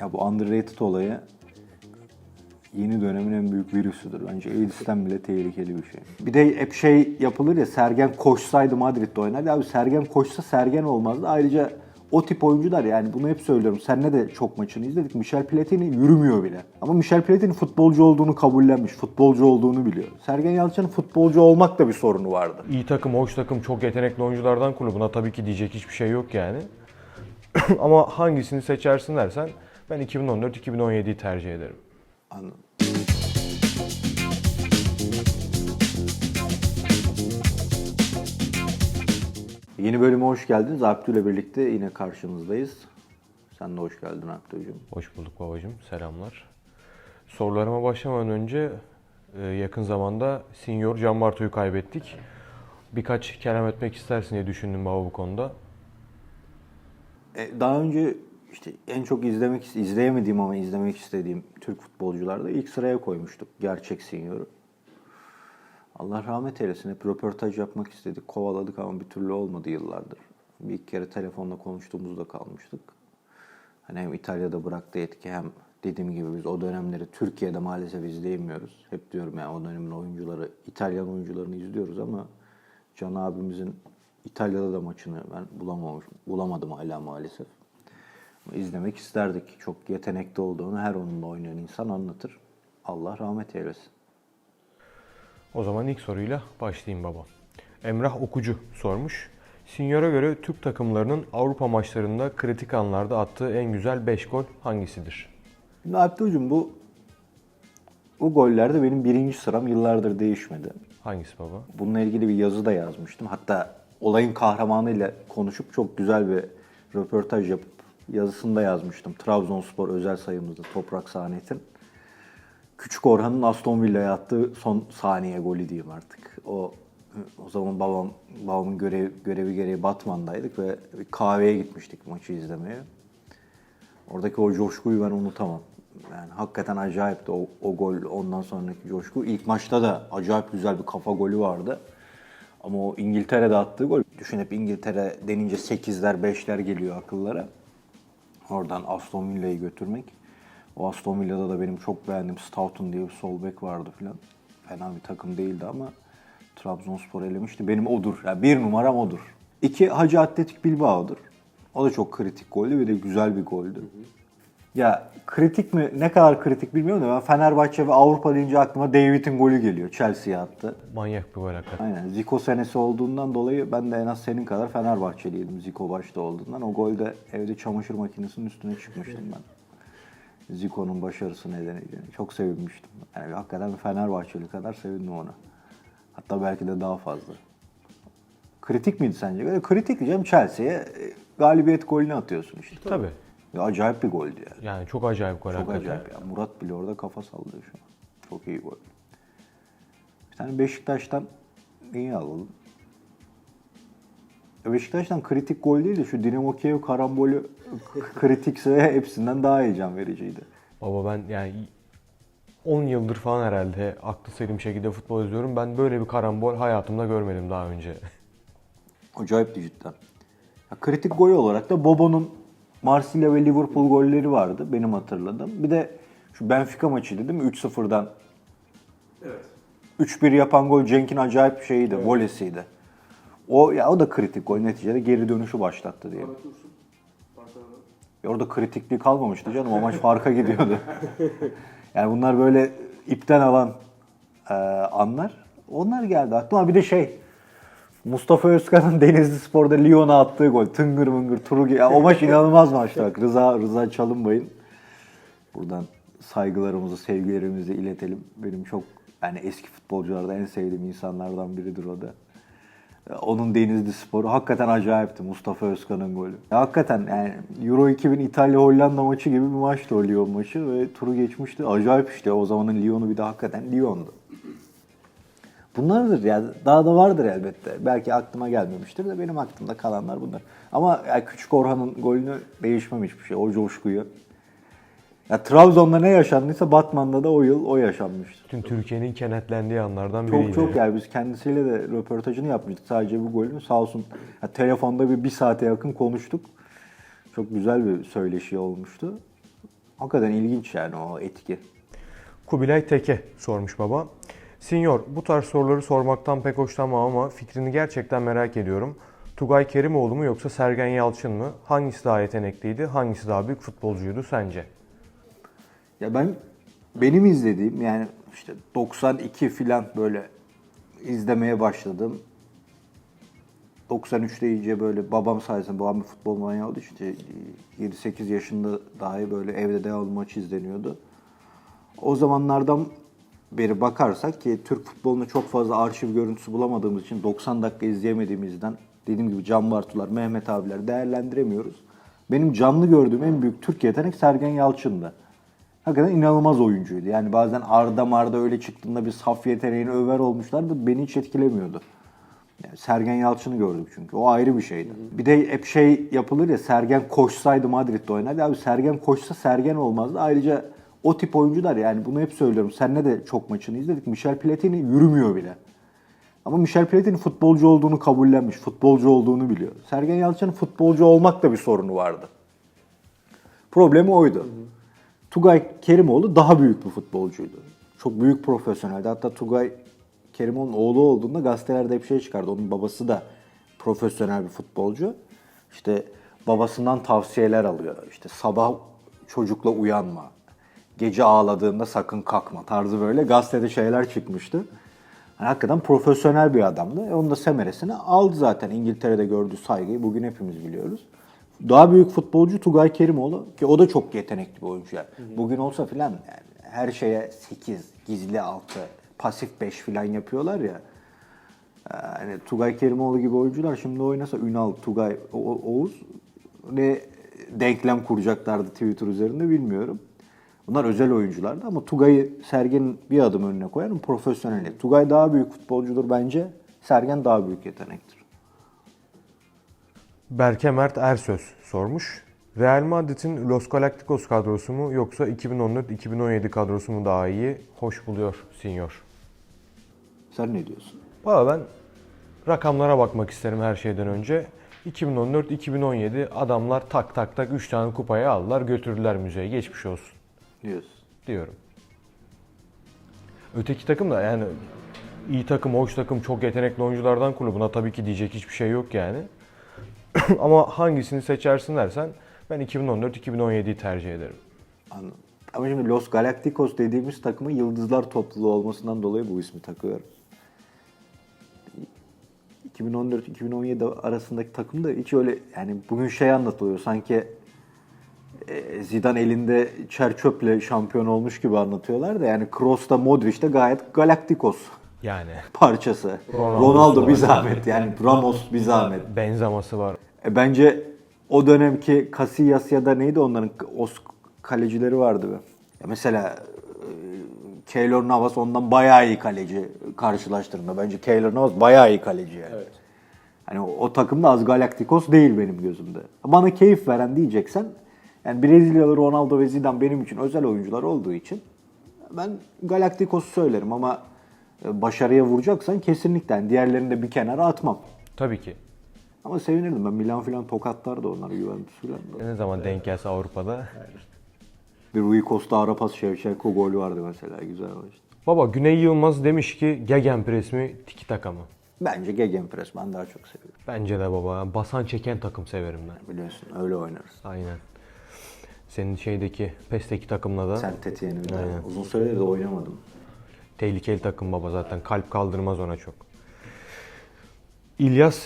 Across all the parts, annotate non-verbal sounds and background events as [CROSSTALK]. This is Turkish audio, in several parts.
Ya bu underrated olayı yeni dönemin en büyük virüsüdür. Bence Aidis'ten bile tehlikeli bir şey. Bir de hep şey yapılır ya Sergen koşsaydı Madrid'de oynardı. Abi Sergen koşsa Sergen olmazdı. Ayrıca o tip oyuncular yani bunu hep söylüyorum. Seninle de çok maçını izledik. Michel Platini yürümüyor bile. Ama Michel Platini futbolcu olduğunu kabullenmiş. Futbolcu olduğunu biliyor. Sergen Yalçın'ın futbolcu olmak da bir sorunu vardı. İyi takım, hoş takım, çok yetenekli oyunculardan kurulu. Buna tabii ki diyecek hiçbir şey yok yani. [CLEARS THROAT] Ama hangisini seçersin dersen ben 2014-2017'yi tercih ederim. Anladım. Yeni bölüme hoş geldiniz. Abdü ile birlikte yine karşınızdayız. Sen de hoş geldin Abdü'cüğüm. Hoş bulduk babacığım, selamlar. Sorularıma başlamadan önce e, yakın zamanda Senior Can Bartu'yu kaybettik. Birkaç kelam etmek istersin diye düşündüm baba bu konuda. E, daha önce işte en çok izlemek izleyemediğim ama izlemek istediğim Türk futbolcularda ilk sıraya koymuştuk gerçek senior'u. Allah rahmet eylesin. Hep röportaj yapmak istedik. Kovaladık ama bir türlü olmadı yıllardır. Bir iki kere telefonla konuştuğumuzda kalmıştık. Hani hem İtalya'da bıraktığı etki hem dediğim gibi biz o dönemleri Türkiye'de maalesef izleyemiyoruz. Hep diyorum yani o dönemin oyuncuları, İtalyan oyuncularını izliyoruz ama Can abimizin İtalya'da da maçını ben bulamamış, bulamadım hala maalesef. İzlemek isterdik. Çok yetenekli olduğunu her onunla oynayan insan anlatır. Allah rahmet eylesin. O zaman ilk soruyla başlayayım baba. Emrah Okucu sormuş. Senior'a göre Türk takımlarının Avrupa maçlarında kritik anlarda attığı en güzel 5 gol hangisidir? Şimdi Abdülcüm bu bu gollerde benim birinci sıram yıllardır değişmedi. Hangisi baba? Bununla ilgili bir yazı da yazmıştım. Hatta olayın kahramanıyla konuşup çok güzel bir röportaj yapıp yazısını da yazmıştım. Trabzonspor özel sayımızda Toprak Sahnet'in. Küçük Orhan'ın Aston Villa'ya attığı son saniye golü diyeyim artık. O o zaman babam babamın görev, görevi gereği Batman'daydık ve bir kahveye gitmiştik maçı izlemeye. Oradaki o coşkuyu ben unutamam. Yani hakikaten acayipti o, o gol ondan sonraki coşku. İlk maçta da acayip güzel bir kafa golü vardı. Ama o İngiltere'de attığı gol. Düşün hep İngiltere denince 8'ler 5'ler geliyor akıllara. Oradan Aston Villa'yı götürmek. O Aston Villa'da da benim çok beğendiğim Stoughton diye bir sol bek vardı filan. Fena bir takım değildi ama Trabzonspor elemişti. Benim odur. Yani bir numaram odur. İki Hacı Atletik Bilbao'dur. O da çok kritik goldü ve de güzel bir goldü. Ya kritik mi ne kadar kritik bilmiyorum da ben Fenerbahçe ve Avrupa deyince aklıma David'in golü geliyor. Chelsea'ye attı. Manyak bir gol hakikaten. Aynen. Zico senesi olduğundan dolayı ben de en az senin kadar Fenerbahçeliydim Zico başta olduğundan. O golde evde çamaşır makinesinin üstüne çıkmıştım ben. Zico'nun başarısı nedeniyle. Çok sevinmiştim. Yani hakikaten Fenerbahçeli kadar sevindim ona. Hatta belki de daha fazla. Kritik miydi sence? Kritik diyeceğim Chelsea'ye e, galibiyet golünü atıyorsun işte. Tabii. Ya acayip bir goldü yani. Yani çok acayip gol Çok hakikaten. acayip ya. Murat bile orada kafa sallıyor şu an. Çok iyi gol. Bir tane Beşiktaş'tan iyi alalım. Ya Beşiktaş'tan kritik gol değil de şu Dinamo Kiev karambolü kritikse hepsinden daha heyecan vericiydi. Baba ben yani 10 yıldır falan herhalde aklı selim şekilde futbol izliyorum. Ben böyle bir karambol hayatımda görmedim daha önce. [LAUGHS] Acayipti cidden. Ya kritik gol olarak da Bobo'nun Marsilya ve Liverpool golleri vardı benim hatırladığım. Bir de şu Benfica maçıydı değil mi? 3-0'dan Evet. 3-1 yapan gol Cenk'in acayip şeyiydi, volesiydi. O ya o da kritik gol neticede geri dönüşü başlattı diye. Ya orada kritikliği kalmamıştı canım. O maç [LAUGHS] farka gidiyordu. yani bunlar böyle ipten alan e, anlar. Onlar geldi aklıma. Bir de şey Mustafa Özkan'ın [LAUGHS] Denizli Spor'da Lyon'a attığı gol. Tıngır mıngır turu. Ya, o maç inanılmaz maçtı. Rıza, Rıza Çalınbay'ın buradan saygılarımızı, sevgilerimizi iletelim. Benim çok yani eski futbolcularda en sevdiğim insanlardan biridir o da. Onun Denizli Sporu hakikaten acayipti Mustafa Özkan'ın golü. Hakikaten yani Euro 2000 İtalya Hollanda maçı gibi bir maçtı o Lyon maçı ve turu geçmişti. Acayip işte o zamanın Lyon'u bir de hakikaten Lyon'du. Bunlardır ya. Daha da vardır elbette. Belki aklıma gelmemiştir de benim aklımda kalanlar bunlar. Ama yani Küçük Orhan'ın golünü değişmem hiçbir şey. O coşkuyu. Ya Trabzon'da ne yaşandıysa Batman'da da o yıl o yaşanmıştı. Tüm Türkiye'nin kenetlendiği anlardan Çok biriydi. çok yani biz kendisiyle de röportajını yapmıştık sadece bu golün. Sağ olsun ya telefonda bir, bir saate yakın konuştuk. Çok güzel bir söyleşi olmuştu. Hakikaten ilginç yani o etki. Kubilay Teke sormuş baba. Sinyor, bu tarz soruları sormaktan pek hoşlanmam ama fikrini gerçekten merak ediyorum. Tugay Kerimoğlu mu yoksa Sergen Yalçın mı? Hangisi daha yetenekliydi? Hangisi daha büyük futbolcuydu sence? Ya ben benim izlediğim yani işte 92 filan böyle izlemeye başladım. 93'te iyice böyle babam sayesinde babam bir futbol manyağı oldu işte 7-8 yaşında dahi böyle evde devamlı maç izleniyordu. O zamanlardan beri bakarsak ki Türk futbolunda çok fazla arşiv görüntüsü bulamadığımız için 90 dakika izleyemediğimizden dediğim gibi Can Bartular, Mehmet abiler değerlendiremiyoruz. Benim canlı gördüğüm en büyük Türk yetenek Sergen Yalçın'dı. Hakikaten inanılmaz oyuncuydu. Yani bazen Arda Marda öyle çıktığında bir saf yeteneğini över olmuşlardı. Beni hiç etkilemiyordu. Yani Sergen Yalçın'ı gördük çünkü. O ayrı bir şeydi. Bir de hep şey yapılır ya Sergen koşsaydı Madrid'de oynardı. Abi Sergen koşsa Sergen olmazdı. Ayrıca o tip oyuncular yani bunu hep söylüyorum. Seninle de çok maçını izledik. Michel Platini yürümüyor bile. Ama Michel Platini futbolcu olduğunu kabullenmiş. Futbolcu olduğunu biliyor. Sergen Yalçın'ın futbolcu olmakta bir sorunu vardı. Problemi oydu. Tugay Kerimoğlu daha büyük bir futbolcuydu. Çok büyük profesyoneldi. Hatta Tugay Kerimoğlu'nun oğlu olduğunda gazetelerde hep şey çıkardı. Onun babası da profesyonel bir futbolcu. İşte babasından tavsiyeler alıyor. İşte sabah çocukla uyanma. Gece ağladığında sakın kalkma tarzı böyle gazetede şeyler çıkmıştı. Yani hakikaten profesyonel bir adamdı. E onun da semeresini aldı zaten. İngiltere'de gördüğü saygıyı bugün hepimiz biliyoruz. Daha büyük futbolcu Tugay Kerimoğlu ki o da çok yetenekli bir oyuncu. yani. Bugün olsa filan yani her şeye 8, gizli 6, pasif 5 filan yapıyorlar ya. Yani Tugay Kerimoğlu gibi oyuncular şimdi oynasa Ünal, Tugay, O- Oğuz ne denklem kuracaklardı Twitter üzerinde bilmiyorum. Bunlar özel oyunculardı ama Tugay'ı Sergen'in bir adım önüne koyarım profesyonellik. Tugay daha büyük futbolcudur bence. Sergen daha büyük yetenektir. Berke Mert Ersöz sormuş. Real Madrid'in Los Galacticos kadrosu mu yoksa 2014-2017 kadrosu mu daha iyi? Hoş buluyor Sinyor. Sen ne diyorsun? Valla ben rakamlara bakmak isterim her şeyden önce. 2014-2017 adamlar tak tak tak 3 tane kupayı aldılar götürdüler müzeye geçmiş olsun Diyorsun. diyorum. Öteki takım da yani iyi takım, hoş takım, çok yetenekli oyunculardan kurulu. Buna tabii ki diyecek hiçbir şey yok yani. [CLEARS THROAT] Ama hangisini seçersin dersen ben 2014-2017'yi tercih ederim. Anladım. Ama şimdi Los Galacticos dediğimiz takımın yıldızlar topluluğu olmasından dolayı bu ismi takıyorum. 2014-2017 arasındaki takım da hiç öyle yani bugün şey anlatılıyor sanki Zidane elinde çer çöple şampiyon olmuş gibi anlatıyorlar da yani Kroos'ta Modric de gayet Galacticos Yani parçası. Ronaldo var bir zahmet yani Ramos bir zahmet. benzaması var. E, bence o dönemki Casillas ya da neydi onların o kalecileri vardı be. Ya mesela e, Keylor Navas ondan bayağı iyi kaleci karşılaştırma. Bence Keylor Navas bayağı iyi kaleci yani. Evet. Hani o, o takım da az Galacticos değil benim gözümde. Bana keyif veren diyeceksen yani Brezilyalı Ronaldo ve Zidane benim için özel oyuncular olduğu için ben Galacticos'u söylerim ama e, başarıya vuracaksan kesinlikle yani diğerlerini de bir kenara atmam. Tabii ki. Ama sevinirdim ben Milan falan tokatlardı onlar Juventus falan. da. Ne zaman denk gelse Avrupa'da. Bir Rui Costa ara pas Şevçenko golü vardı mesela güzel maçtı. Baba Güney Yılmaz demiş ki Gegenpress mi Tiki Taka mı? Bence Gegenpress ben daha çok seviyorum. Bence de baba. Basan çeken takım severim ben. Biliyorsun öyle oynarız. Aynen. Senin şeydeki PES'teki takımla da Sen tetiğini bir daha. Aynen. Uzun süredir de oynamadım. tehlikeli takım baba zaten. Kalp kaldırmaz ona çok. İlyas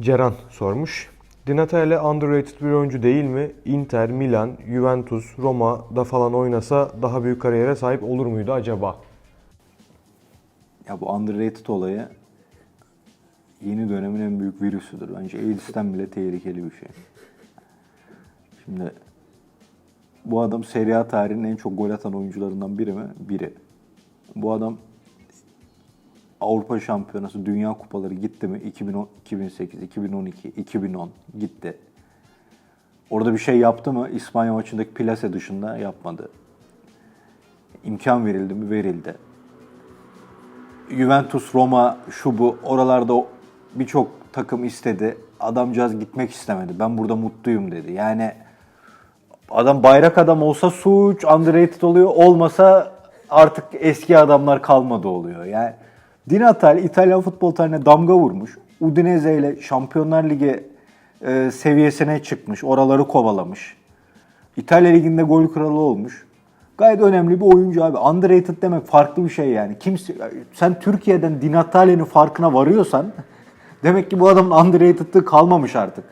Ceran sormuş. Di Natale underrated bir oyuncu değil mi? Inter, Milan, Juventus, Roma'da falan oynasa daha büyük kariyere sahip olur muydu acaba? Ya bu underrated olayı yeni dönemin en büyük virüsüdür. Bence AIDS'ten bile tehlikeli bir şey. Şimdi bu adam Serie A tarihinin en çok gol atan oyuncularından biri mi? Biri. Bu adam Avrupa Şampiyonası, Dünya Kupaları gitti mi? 2010, 2008, 2012, 2010 gitti. Orada bir şey yaptı mı? İspanya maçındaki plase dışında yapmadı. İmkan verildi mi? Verildi. Juventus, Roma, şu bu oralarda birçok takım istedi. Adamcağız gitmek istemedi. Ben burada mutluyum dedi. Yani adam bayrak adam olsa suç, underrated oluyor. Olmasa artık eski adamlar kalmadı oluyor. Yani Di Natale İtalyan futbol tarihine damga vurmuş. Udinese ile Şampiyonlar Ligi e, seviyesine çıkmış. Oraları kovalamış. İtalya Ligi'nde gol kralı olmuş. Gayet önemli bir oyuncu abi. Underrated demek farklı bir şey yani. Kimse, sen Türkiye'den Di farkına varıyorsan [LAUGHS] demek ki bu adamın underrated'lığı kalmamış artık.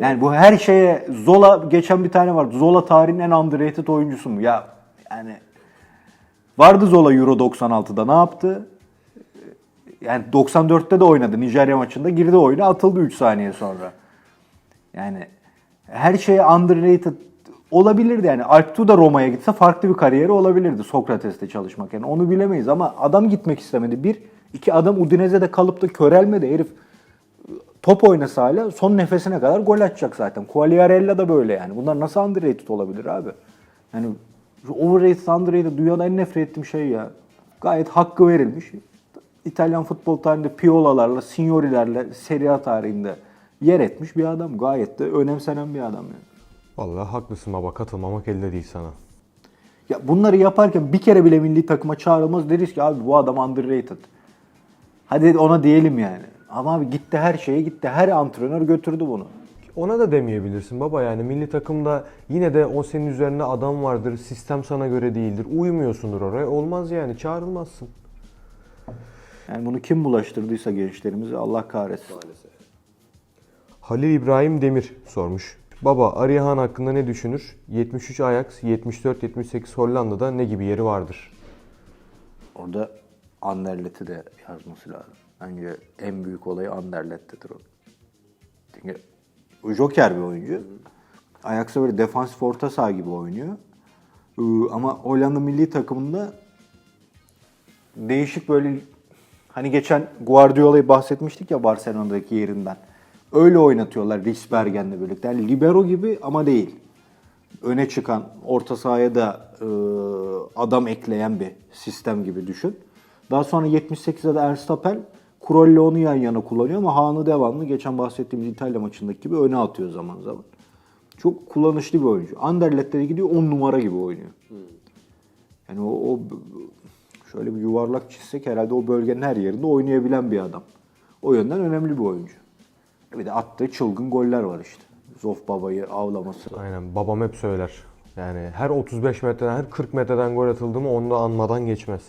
Yani bu her şeye Zola geçen bir tane vardı. Zola tarihin en underrated oyuncusu mu? Ya yani vardı Zola Euro 96'da ne yaptı? Yani 94'te de oynadı Nijerya maçında. Girdi oyuna atıldı 3 saniye sonra. Yani her şeye underrated olabilirdi yani. Alptu da Roma'ya gitse farklı bir kariyeri olabilirdi Sokrates'te çalışmak. Yani onu bilemeyiz ama adam gitmek istemedi. Bir, iki adam Udinese'de kalıp da körelmedi. Herif top oynasa hala son nefesine kadar gol atacak zaten. Quagliarella da böyle yani. Bunlar nasıl underrated olabilir abi? Yani overrated, underrated dünyada en nefret ettiğim şey ya. Gayet hakkı verilmiş. İtalyan futbol tarihinde Piola'larla, Signori'lerle Serie A tarihinde yer etmiş bir adam. Gayet de önemsenen bir adam yani. Vallahi haklısın baba katılmamak elde değil sana. Ya bunları yaparken bir kere bile milli takıma çağrılmaz deriz ki abi bu adam underrated. Hadi ona diyelim yani. Ama abi gitti her şeye gitti. Her antrenör götürdü bunu. Ona da demeyebilirsin baba yani milli takımda yine de o senin üzerine adam vardır, sistem sana göre değildir, uymuyorsundur oraya. Olmaz yani çağrılmazsın. Yani bunu kim bulaştırdıysa gençlerimize Allah kahretsin. Halil İbrahim Demir sormuş. Baba Arihan hakkında ne düşünür? 73 Ajax, 74-78 Hollanda'da ne gibi yeri vardır? Orada Anderlet'i de yazması lazım. Bence en büyük olayı Anderlet'tedir o. Çünkü Joker bir oyuncu. Ajax'a böyle defansif orta saha gibi oynuyor. Ee, Ama Hollanda milli takımında değişik böyle hani geçen Guardiola'yı bahsetmiştik ya Barcelona'daki yerinden. Öyle oynatıyorlar Riksbergen'le birlikte. Yani libero gibi ama değil. Öne çıkan, orta sahaya da e, adam ekleyen bir sistem gibi düşün. Daha sonra 78'de de Ernst Happel Kroll'le onu yan yana kullanıyor ama Haan'ı devamlı geçen bahsettiğimiz İtalya maçındaki gibi öne atıyor zaman zaman. Çok kullanışlı bir oyuncu. Anderlet'te de gidiyor 10 numara gibi oynuyor. Yani o, o şöyle bir yuvarlak çizsek herhalde o bölgenin her yerinde oynayabilen bir adam. O yönden önemli bir oyuncu. Bir de attığı çılgın goller var işte. Zof Baba'yı avlaması. Aynen babam hep söyler. Yani her 35 metreden, her 40 metreden gol atıldı mı onu da anmadan geçmez.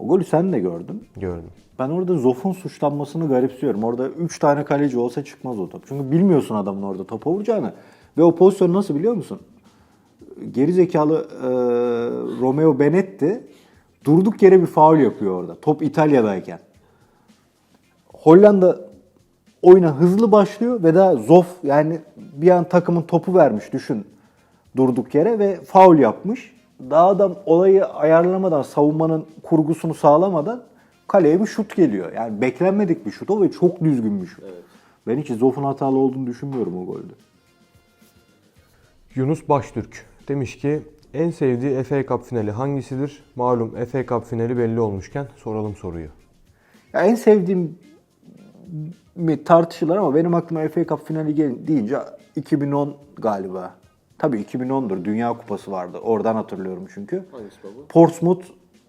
O golü sen de gördün. Gördüm. Ben orada Zof'un suçlanmasını garipsiyorum. Orada 3 tane kaleci olsa çıkmaz o top. Çünkü bilmiyorsun adamın orada topa vuracağını. Ve o pozisyon nasıl biliyor musun? Geri zekalı e, Romeo Benetti durduk yere bir faul yapıyor orada. Top İtalya'dayken. Hollanda oyuna hızlı başlıyor ve daha Zof yani bir an takımın topu vermiş düşün durduk yere ve faul yapmış. Daha adam olayı ayarlamadan, savunmanın kurgusunu sağlamadan kaleye bir şut geliyor. Yani beklenmedik bir şut o ve çok düzgün bir şut. Ben hiç Zof'un hatalı olduğunu düşünmüyorum o golde. Yunus Baştürk demiş ki en sevdiği FA Cup finali hangisidir? Malum FA Cup finali belli olmuşken soralım soruyu. Ya en sevdiğim mi tartışılır ama benim aklıma FA Cup finali gel- deyince 2010 galiba. Tabii 2010'dur. Dünya Kupası vardı. Oradan hatırlıyorum çünkü. Hangisi baba? Portsmouth,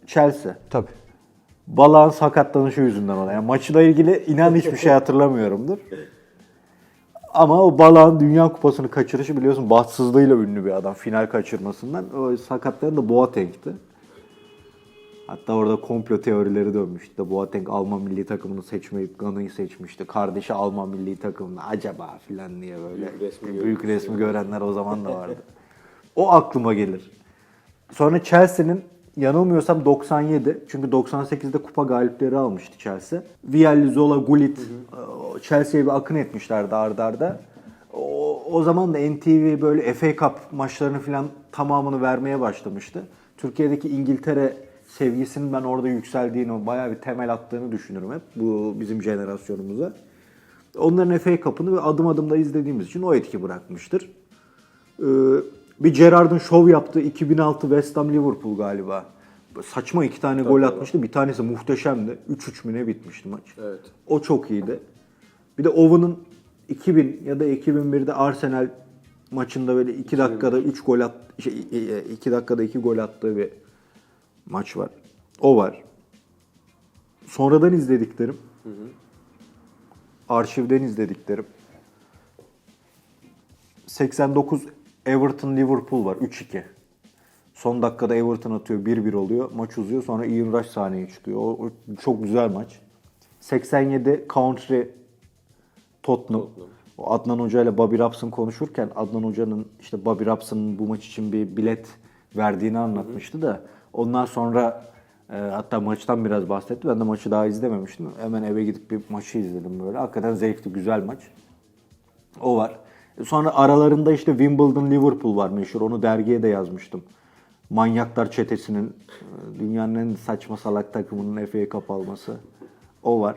Chelsea. Tabii. Balağın sakatlanışı yüzünden ona. Yani maçla ilgili inan hiçbir şey hatırlamıyorumdur. Ama o Balağın Dünya Kupası'nı kaçırışı biliyorsun bahtsızlığıyla ünlü bir adam. Final kaçırmasından. O sakatlayan da Boateng'ti. Hatta orada komplo teorileri dönmüştü. Boateng Alman milli takımını seçmeyip Gana'yı seçmişti. Kardeşi Alman milli takımını acaba filan diye böyle Büyük resmi büyük resmi görenler o zaman da vardı. o aklıma gelir. Sonra Chelsea'nin yanılmıyorsam 97 çünkü 98'de kupa galipleri almıştı Chelsea. Vialli, Zola, Gullit o Chelsea'ye bir akın etmişlerdi ardarda. arda. O, o zaman da NTV böyle FA Cup maçlarını falan tamamını vermeye başlamıştı. Türkiye'deki İngiltere sevgisinin ben orada yükseldiğini, bayağı bir temel attığını düşünürüm hep bu bizim jenerasyonumuza. Onların FA Cup'ını ve adım adım da izlediğimiz için o etki bırakmıştır. Ee, bir Gerrard'ın şov yaptığı 2006 West Ham Liverpool galiba. Saçma iki tane gol atmıştı. Bir tanesi muhteşemdi. 3-3 mü ne bitmişti maç. Evet. O çok iyiydi. Bir de Owen'ın 2000 ya da 2001'de Arsenal maçında böyle 2 dakikada 3 gol at şey 2 dakikada 2 gol attığı bir maç var. O var. Sonradan izlediklerim. Arşivden izlediklerim. 89 Everton Liverpool var 3-2. Son dakikada Everton atıyor 1-1 oluyor. Maç uzuyor sonra Ian Rush sahneye çıkıyor. O, o çok güzel maç. 87 Country Tottenham. O Adnan Hoca ile Bobby Robson konuşurken Adnan Hoca'nın işte Bobby Robson'ın bu maç için bir bilet verdiğini anlatmıştı da ondan sonra e, hatta maçtan biraz bahsetti. Ben de maçı daha izlememiştim. Hemen eve gidip bir maçı izledim böyle. Hakikaten zevkli, güzel maç. O var. Sonra aralarında işte Wimbledon Liverpool var meşhur. Onu dergiye de yazmıştım. Manyaklar çetesinin e, dünyanın en saçma salak takımının FA Cup alması. O var.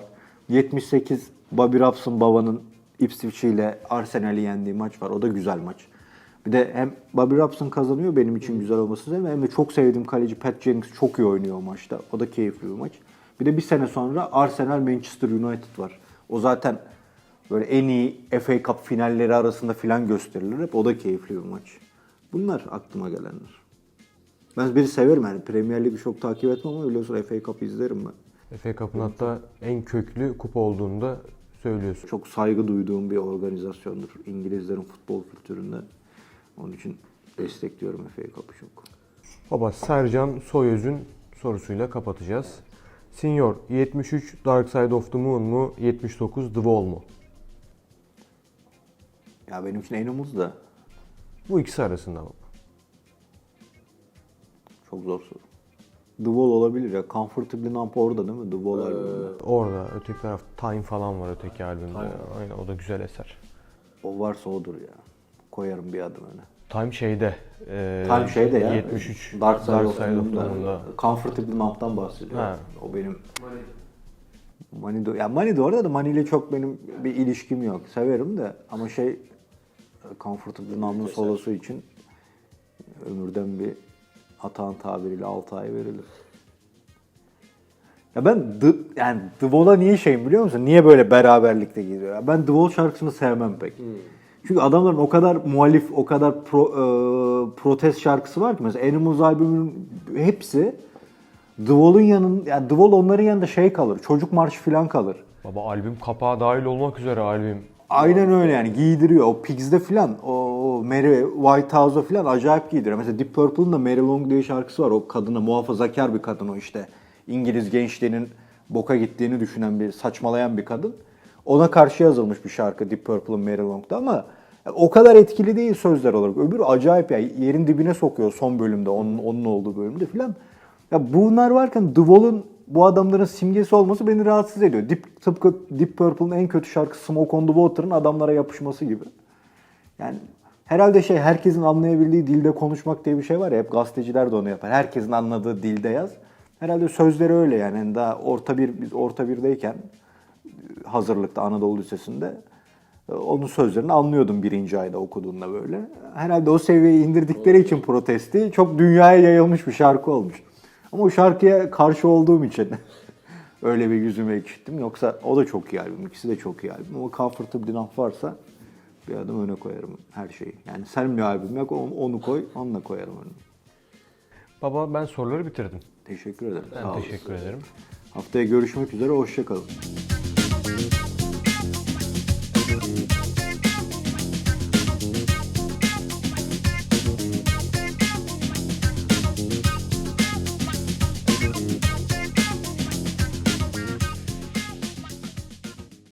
78 Bobby Robson babanın Ipswich ile Arsenal'i yendiği maç var. O da güzel maç. Bir de hem Bobby Robson kazanıyor benim için güzel olması üzerine hem de çok sevdiğim kaleci Pat Jennings çok iyi oynuyor o maçta. O da keyifli bir maç. Bir de bir sene sonra Arsenal Manchester United var. O zaten böyle en iyi FA Cup finalleri arasında filan gösterilir hep. O da keyifli bir maç. Bunlar aklıma gelenler. Ben biri severim yani. Premier Lig'i çok takip etmem ama biliyorsun FA Cup izlerim ben. FA Cup'ın hatta en köklü kupa olduğunu da söylüyorsun. Çok saygı duyduğum bir organizasyondur İngilizlerin futbol kültüründe. Onun için destekliyorum Cup'ı çok. Baba Sercan Soyöz'ün sorusuyla kapatacağız. Senior 73 Dark Side of the Moon mu 79 The Wall mu? Ya benim için en umuz da Bu ikisi arasında baba. çok zor soru. The Wall olabilir ya. Comfortably Numb orada değil mi? The Wall albümünde. Orada öteki taraf Time falan var öteki albümde. Aynen o da güzel eser. O varsa odur ya. Koyarım bir adım öne. Time şeyde. e, Time şeyde ya. 73 Dark Side, of, the Moon'da. Comfortably Numb'dan bahsediyor. Ha. O benim Mani. Manido ya Manido orada da Mani ile çok benim bir ilişkim yok. Severim de ama şey Comfortably Numb'ın solosu için ömürden bir Atahan tabiriyle 6 ay verilir. Ya ben The, yani The Wall'a niye şeyim biliyor musun? Niye böyle beraberlikte gidiyor? Ben The Wall şarkısını sevmem pek. Çünkü adamların o kadar muhalif, o kadar pro, e, protest şarkısı var ki mesela Animals albümünün hepsi The Wall'un yanın yani The Wall onların yanında şey kalır. Çocuk marşı falan kalır. Baba albüm kapağı dahil olmak üzere albüm. Aynen öyle yani giydiriyor. O Pigs'de filan o, o Mary Whitehouse'da filan acayip giydiriyor. Mesela Deep Purple'ın da Mary Long diye şarkısı var. O kadına muhafazakar bir kadın o işte. İngiliz gençliğinin boka gittiğini düşünen bir saçmalayan bir kadın. Ona karşı yazılmış bir şarkı Deep Purple'ın Mary Long'da ama o kadar etkili değil sözler olarak. Öbürü acayip ya yerin dibine sokuyor son bölümde onun, onun olduğu bölümde filan. Ya bunlar varken The Wall'un bu adamların simgesi olması beni rahatsız ediyor. Deep, tıpkı Deep Purple'ın en kötü şarkısı Smoke on the Water'ın adamlara yapışması gibi. Yani herhalde şey herkesin anlayabildiği dilde konuşmak diye bir şey var ya hep gazeteciler de onu yapar. Herkesin anladığı dilde yaz. Herhalde sözleri öyle yani. Yani daha orta bir biz orta birdeyken hazırlıkta Anadolu Lisesi'nde e, onun sözlerini anlıyordum birinci ayda okuduğunda böyle. Herhalde o seviyeyi indirdikleri için protesti çok dünyaya yayılmış bir şarkı olmuş. Ama o şarkıya karşı olduğum için [LAUGHS] öyle bir yüzümü ekşittim. Yoksa o da çok iyi albüm. İkisi de çok iyi albüm. Ama Comfortable Enough varsa bir adım öne koyarım her şeyi. Yani sen bir albüm yok onu, koy, onunla koyarım önüne. Baba ben soruları bitirdim. Teşekkür ederim. Ben Sağ teşekkür ederim. Haftaya görüşmek üzere. Hoşçakalın.